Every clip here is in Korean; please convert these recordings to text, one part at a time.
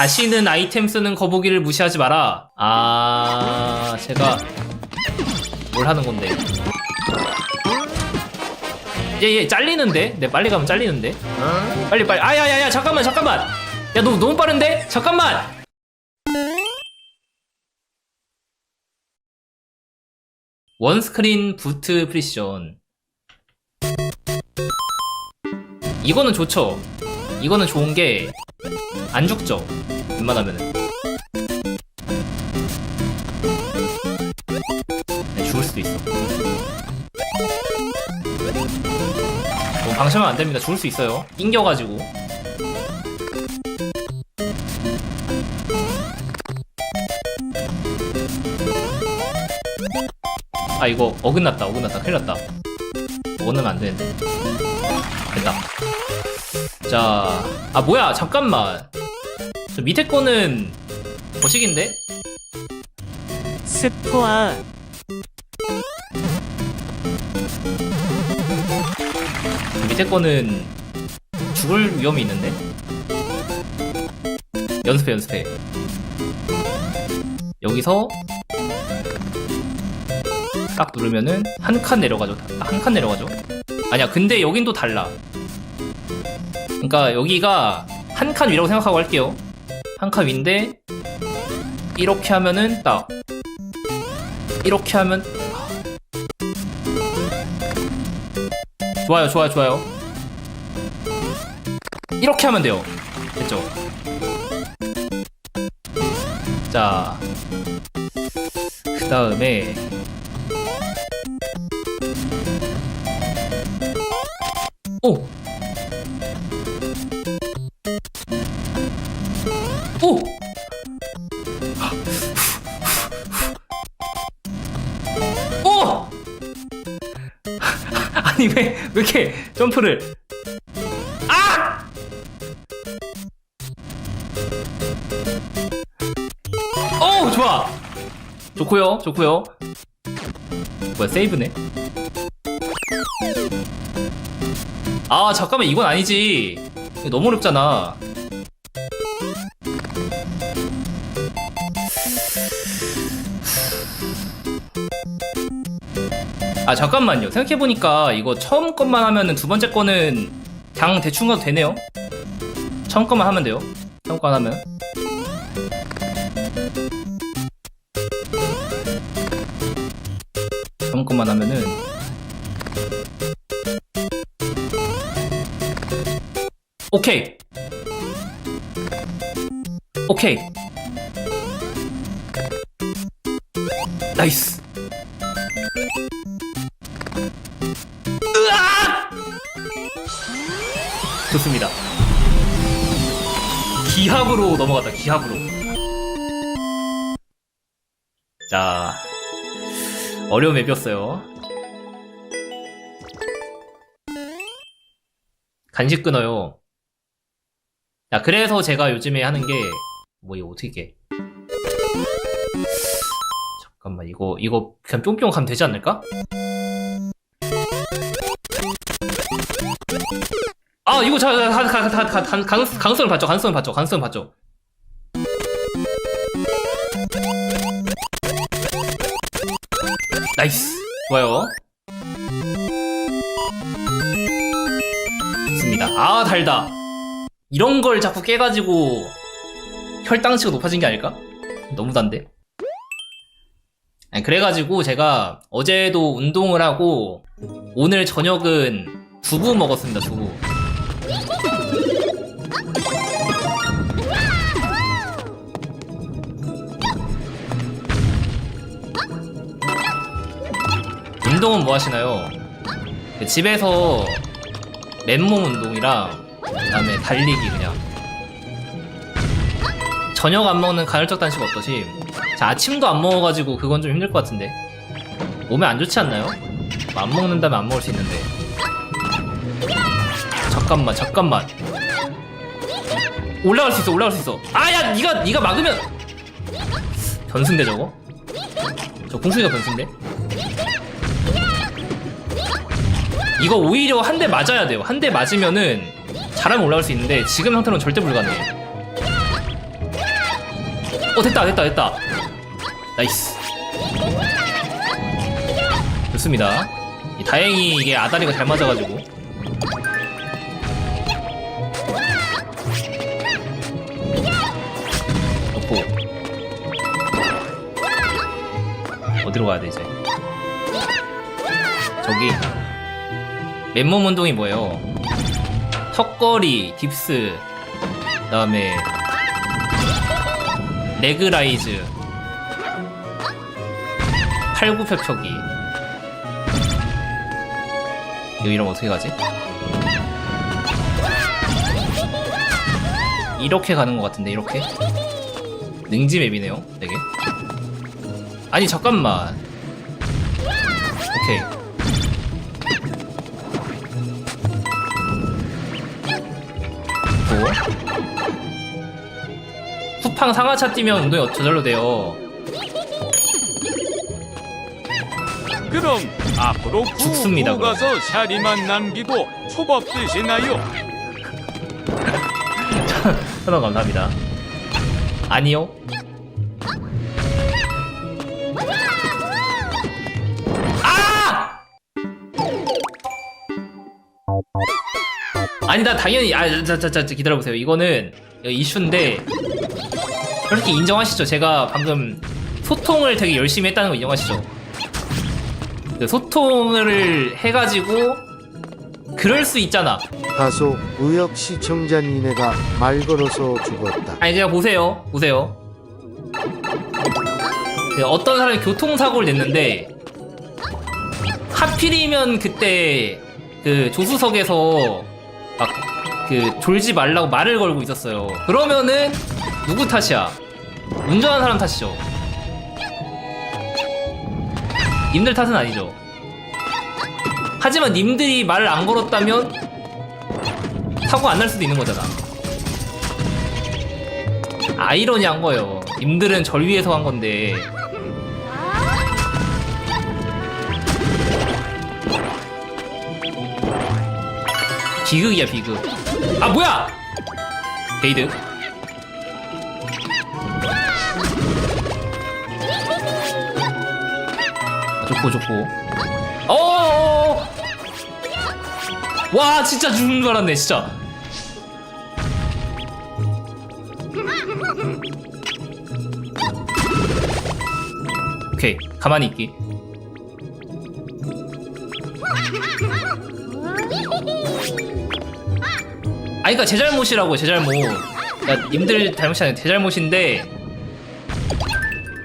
다시는 아이템 쓰는 거북이를 무시하지 마라. 아, 제가 뭘 하는 건데? 얘, 얘 잘리는데? 내 빨리 가면 잘리는데? 빨리 빨리. 아 야 야 야 잠깐만 잠깐만. 야 너 너무 빠른데? 잠깐만. 원스크린 부트 프리션. 이거는 좋죠. 이거는 좋은 게 안 죽죠. 웬만하면은. 네, 죽을 수도 있어. 뭐 방심하면 안 됩니다. 죽을 수 있어요. 낑겨가지고. 아 이거 어긋났다 어긋났다 큰일 났다 어긋나면 안 되는데 됐다 자 아 뭐야 잠깐만. 저 밑에 거는 거식인데? 스포아 저 밑에 거는 죽을 위험이 있는데? 연습해 연습해. 여기서 딱 누르면은 한 칸 내려가죠. 한 칸 내려가죠? 아니야 근데 여긴 또 달라 그러니까 여기가 한 칸 위라고 생각하고 할게요. 한 칸 위인데 이렇게 하면은 딱 이렇게 하면 좋아요 좋아요 좋아요. 이렇게 하면 돼요. 됐죠? 자그 다음에 이렇게 점프를. 아! 오 좋아. 좋고요 좋고요. 뭐야 세이브네? 아 잠깐만 이건 아니지. 너무 어렵잖아 아 잠깐만요. 생각해보니까 이거 처음 것만 하면은 두 번째 거는 그냥 대충 가도 되네요. 처음 것만 하면 돼요. 처음 거 하면. 처음 것만 하면은. 오케이. 오케이. 나이스 좋습니다. 기합으로 넘어갔다 기합으로. 자 어려운 맵이었어요. 간식 끊어요. 야 그래서 제가 요즘에 하는 게 뭐 이거 어떻게 잠깐만 이거 이거 그냥 뿅뿅 가면 되지 않을까? 아 이거 자가가가가 가능성을 봤죠? 가능성을 봤죠? 가능성을 봤죠? 나이스. 좋아요. 좋습니다. 아 달다. 이런 걸 자꾸 깨가지고 혈당치가 높아진 게 아닐까? 너무 단데? 아니, 그래가지고 제가 어제도 운동을 하고 오늘 저녁은 두부 먹었습니다 두부 운동은 뭐 하시나요? 집에서 맨몸 운동이랑 그다음에 달리기 그냥. 저녁 안 먹는 간헐적 단식 어떠심? 자 아침도 안 먹어가지고 그건 좀 힘들 것 같은데. 몸에 안 좋지 않나요? 안 먹는다면 안 먹을 수 있는데. 잠깐만 잠깐만. 올라갈 수 있어 올라갈 수 있어. 아야 니가 니가 막으면! 변수인데 저거? 저 궁수이가 변수인데 이거 오히려 한 대 맞아야 돼요. 한 대 맞으면은 잘하면 올라갈 수 있는데 지금 상태로는 절대 불가능해 어 됐다 됐다 됐다. 나이스. 좋습니다. 이 다행히 이게 아다리가 잘 맞아가지고. 좋고 어디로 가야 돼 이제? 저기 맨몸 운동이 뭐예요? 턱걸이 딥스 그 다음에 레그라이즈 팔굽혀펴기. 이거 이러면 어떻게 가지? 이렇게 가는 것 같은데 이렇게? 능지 맵이네요 되게. 아니 잠깐만. 오케이 뭐? 쿠팡 상하차 뛰면 운동이 저절로 돼요 그럼 앞으로 죽습니다, 구 가서 샤리만 남기고 초밥 드시나요? 천원 감사합니다 아니요 아니 나 당연히 아자자자 기다려보세요. 이거는 이슈인데 솔직히 인정하시죠? 제가 방금 소통을 되게 열심히 했다는 거 인정하시죠? 그 소통을 해가지고 그럴 수 있잖아. 다소 의역 시청자 니네가 말 걸어서 죽었다. 아니 제가 보세요. 보세요. 그 어떤 사람이 교통사고를 냈는데 하필이면 그때 그 조수석에서 막 그 졸지 말라고 말을 걸고 있었어요. 그러면은 누구 탓이야? 운전하는 사람 탓이죠. 님들 탓은 아니죠. 하지만 님들이 말을 안 걸었다면 사고 안 날 수도 있는 거잖아. 아이러니한 거예요. 님들은 절 위해서 한 건데. 비극이야 비극. 아 뭐야? 베이드. 아, 좋고 좋고. 어. 와 진짜 죽는 줄 알았네 진짜. 오케이 가만히 있기 아니 그니까 제 잘못이라고 제 잘못. 그러니까 님들 잘못이 아니라 제 잘못인데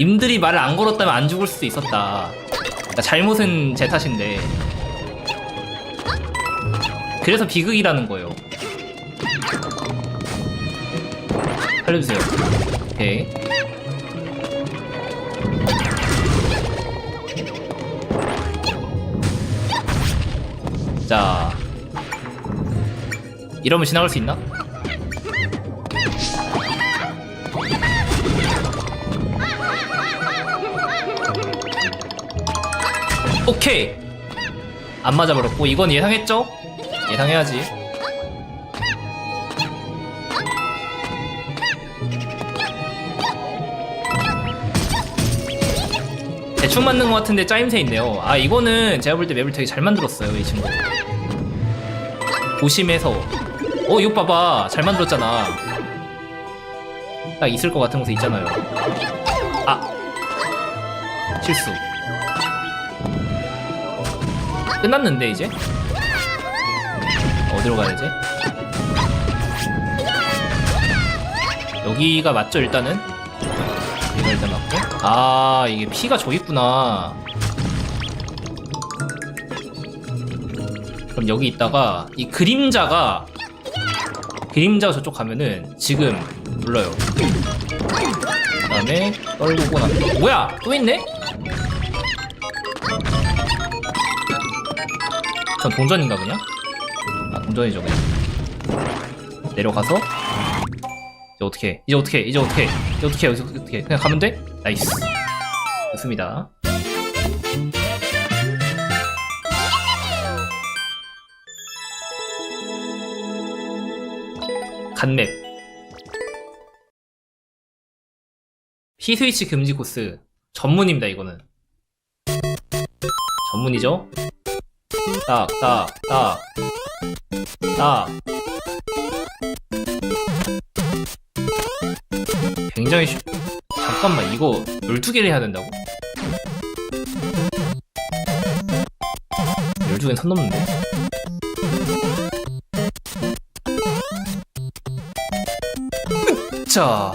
님들이 말을 안 걸었다면 안 죽을 수도 있었다. 그러니까 잘못은 제 탓인데. 그래서 비극이라는 거예요. 살려주세요. 오케이. 자 이러면 지나갈 수 있나? 오케이. 안 맞아버렸고 이건 예상했죠? 예상해야지. 대충 맞는 것 같은데 짜임새 있네요. 아 이거는 제가 볼 때 맵을 되게 잘 만들었어요 이 친구. 고심해서 어 이거 봐봐. 잘 만들었잖아. 딱 있을 것 같은 곳에 있잖아요. 아. 실수. 끝났는데 이제? 어디로 가야 되지? 여기가 맞죠 일단은? 이거 일단 맞고. 아 이게 피가 저 있구나. 그럼 여기 있다가 이 그림자가 그림자가 저쪽 가면은 지금 눌러요 그 다음에 떨구고 나 뭐야 또 있네? 전 동전인가 그냥? 아 동전이죠 그냥 내려가서 이제 어떻게 해? 이제 어떻게 해? 이제 어떻게 해? 이제 어떻게 해? 이제 어떻게 해? 그냥 가면 돼? 나이스 좋습니다 간맵 P스위치 금지 코스 전문입니다 이거는. 전문이죠? 딱 딱 딱. 딱. 굉장히 쉽 잠깐만 이거 12개를 해야 된다고? 12개는 선 넘는데 자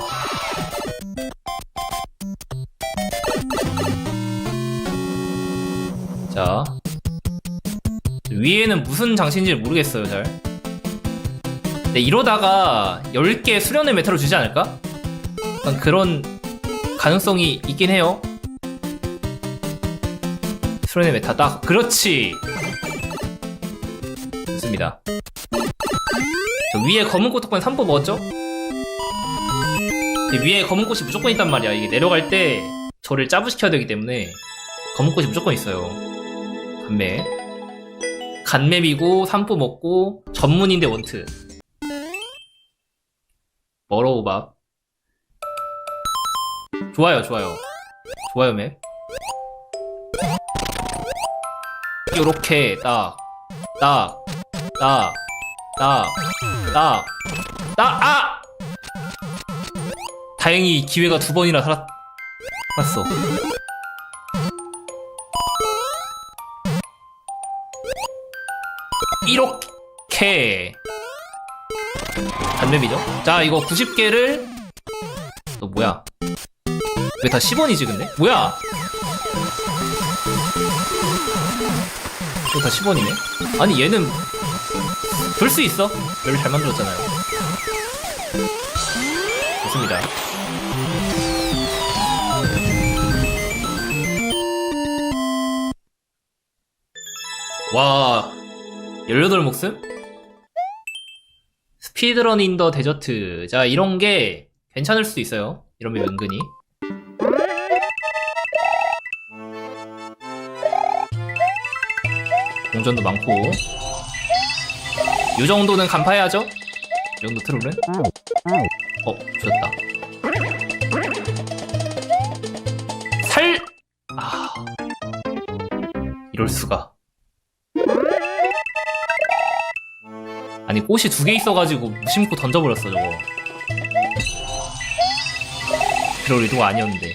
자. 위에는 무슨 장치인지 모르겠어요 잘. 근데 이러다가 10개 수련의 메타를 주지 않을까? 그런 가능성이 있긴 해요. 수련의 메타. 딱 그렇지! 좋습니다. 저 위에 검은 꽃 덕분에 3포 먹었죠? 근데 위에 검은 꽃이 무조건 있단 말이야. 이게 내려갈 때 저를 짜부시켜야 되기 때문에 검은 꽃이 무조건 있어요. 간맵 간맵이고 3포 먹고 전문인데 원트. 머러우밥. 좋아요 좋아요. 좋아요 맵. 요렇게 딱 딱, 딱, 딱, 딱, 딱, 아! 다행히 기회가 두 번이나 살았, 살았어. 이렇게 단맵이죠? 자 이거 90개를 너 뭐야 왜 다 10원이지 근데? 뭐야 이거 다 10원이네? 아니 얘는 볼 수 있어 맵을 잘 만들었잖아요 와 18목숨? 스피드런 인 더 데저트 자 이런게 괜찮을 수도 있어요 이러면 은근히 동전도 많고 이 정도는 간파해야죠? 이 정도 트롤은? 어, 좋았다. 살! 아. 이럴 수가. 꽃이 두 개 있어가지고 무심코 던져버렸어, 저거. 그럴 의도가 아니었는데.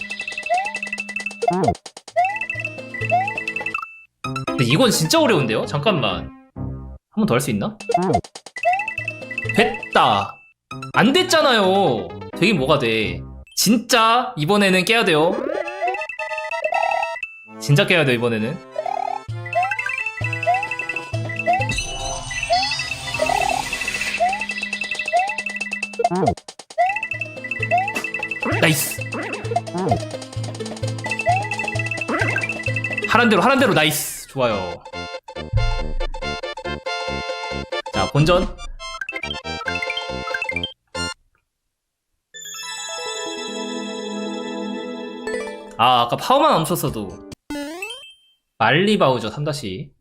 근데 이건 진짜 어려운데요? 잠깐만. 한 번 더 할 수 있나? 됐다. 안 됐잖아요. 되긴 뭐가 돼. 진짜 이번에는 깨야 돼요. 진짜 깨야 돼 이번에는. 나이스. 하란 대로 하란 대로 나이스. 좋아요. 자 본전. 아 아까 파워만 넘쳤어도 말리 바우저 3다시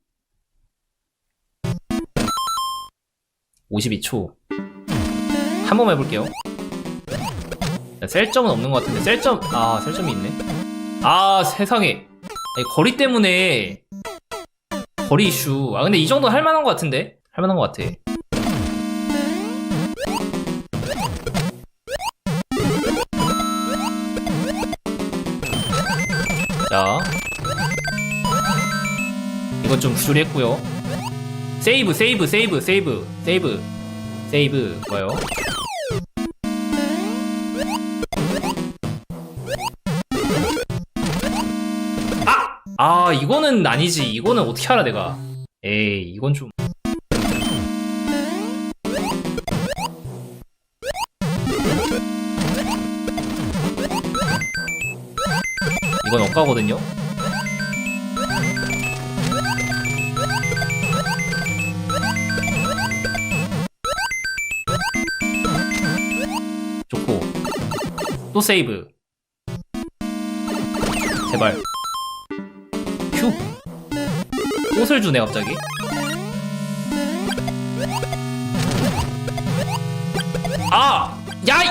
52초 한번 해볼게요. 자, 셀점은 없는 것 같은데. 셀점 아 셀점이 있네. 아 세상에. 아니, 거리 때문에 거리 이슈. 아 근데 이 정도 할만한 것 같은데? 할만한 것 같아. 자. 이건 좀 부조리 했고요. 세이브 세이브 세이브 세이브. 세이브. 세이브. 뭐요 아! 아 이거는 아니지. 이거는 어떻게 알아 내가? 에이 이건 좀. 이건 억가거든요? 좋고. 또 세이브. 제발 꽃을 주네 갑자기 아! 야이!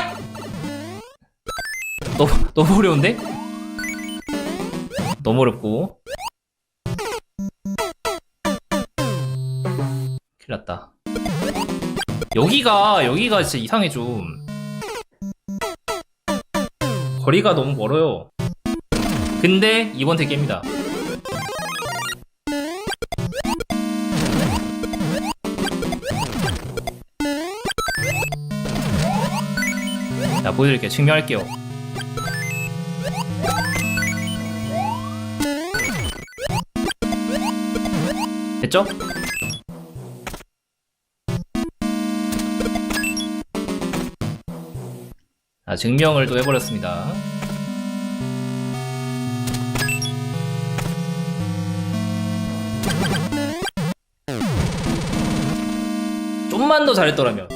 너무 너무 어려운데? 너무 어렵고 큰일 났다 여기가 여기가 진짜 이상해 좀 거리가 너무 멀어요 근데 이번 대게입니다 자 보여드릴게요 증명할게요. 됐죠? 자 증명을 또 해버렸습니다. 좀만 더 잘했더라면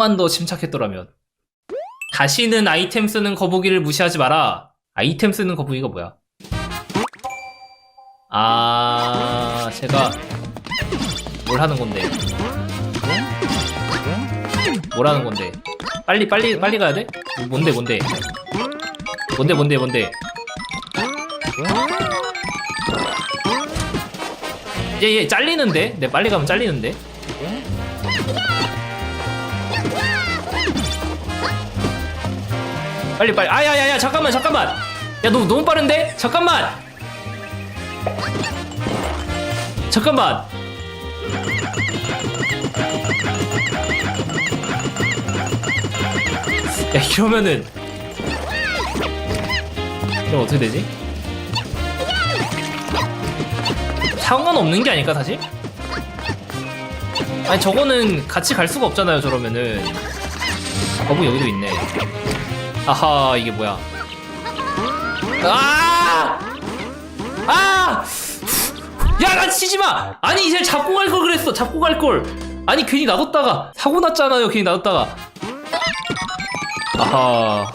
좀만 더 침착했더라면. 다시는 아이템 쓰는 거북이를 무시하지 마라. 아이템 쓰는 거북이가 뭐야? 아 제가 뭘 하는 건데? 뭘 하는 건데? 빨리 빨리 빨리 가야 돼? 뭔데 뭔데? 뭔데 뭔데 뭔데? 얘얘 잘리는데? 내 빨리 가면 잘리는데? 빨리 빨리 아야야야 잠깐만 잠깐만 야 너 너무 빠른데? 잠깐만 잠깐만 야 이러면은 이럼 어떻게 되지? 상관없는 게 아닐까 사실? 아니 저거는 같이 갈 수가 없잖아요 저러면은 거북이 여기도 있네 아하 이게 뭐야 아! 아! 야, 나 치지 마! 아니, 이제 잡고 갈 걸 그랬어. 잡고 갈 걸. 아니, 괜히 놔뒀다가 사고 났잖아요. 괜히 놔뒀다가. 아하.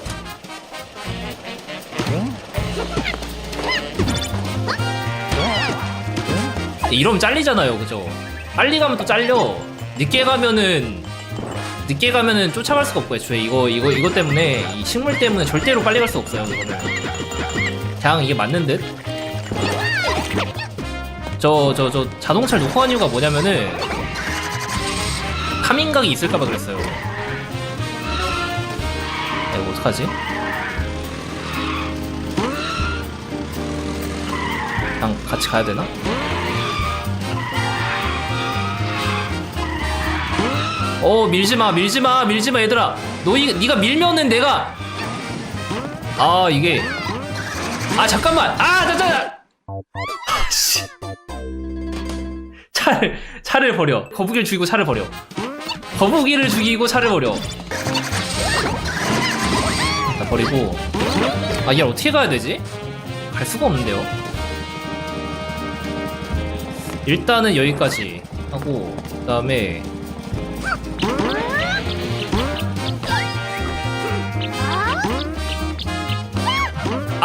이러면 잘리잖아요. 그죠? 빨리 가면 또 잘려. 늦게 가면은 늦게 가면은 쫓아갈 수가 없고 애초에 이거 이거 이거 때문에 이 식물 때문에 절대로 빨리 갈 수 없어요. 이거는. 그냥 이게 맞는 듯. 저 저 저 자동차를 놓고 간 이유가 뭐냐면은 파밍각이 있을까봐 그랬어요. 야, 이거 어떡하지? 그냥 같이 가야 되나? 어 밀지마 밀지마 밀지마 얘들아. 너 이, 니가 밀면은 내가. 아 이게. 아 잠깐만. 아 잠깐만 씨. 차를 차를 버려. 거북이를 죽이고 차를 버려. 거북이를 죽이고 차를 버려. 자 버리고. 아얘 어떻게 가야 되지? 갈 수가 없는데요? 일단은 여기까지 하고 그 다음에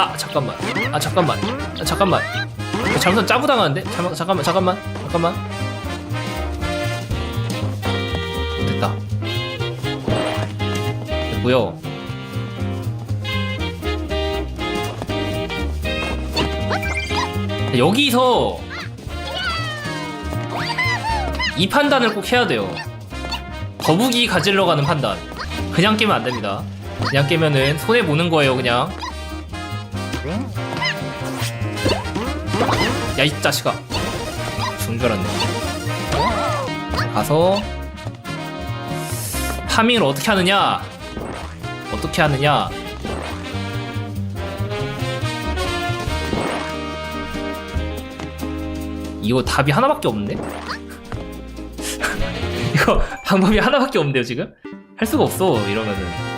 아 잠깐만. 아 잠깐만. 아 잠깐만. 아, 잘못 짜부 당하는데? 잠깐 잠깐만 잠깐만 잠깐만. 됐다. 됐고요. 여기서 이 판단을 꼭 해야 돼요. 거북이 가지러 가는 판단. 그냥 깨면 안 됩니다. 그냥 깨면은 손해 보는 거예요 그냥 야 이 자식아. 죽은 줄 알았네. 가서 파밍을 어떻게 하느냐? 어떻게 하느냐? 이거 답이 하나밖에 없는데? 이거 방법이 하나밖에 없는데요 지금? 할 수가 없어 이러면은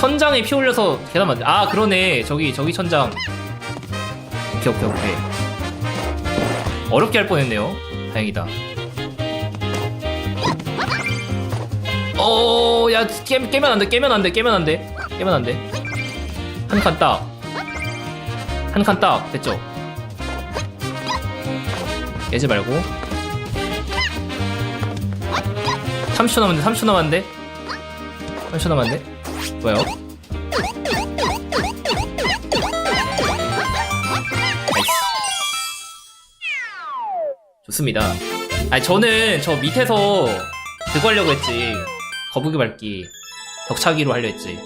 천장에 피 올려서 계단 만들 아 그러네. 저기 저기 천장. 오케이 오케이 오케이. 어렵게 할 뻔했네요. 다행이다. 어 야 깨, 깨면 안 돼 깨면 안 돼 깨면 안 돼. 깨면 안 돼. 한 칸 딱. 한 칸 딱. 됐죠? 깨지 말고. 30초 남았는데 30초 남았는데? 30초 남았는데 나이스 좋습니다. 아니 저는 저 밑에서 그거 하려고 했지. 거북이 밟기. 벽차기로 하려 했지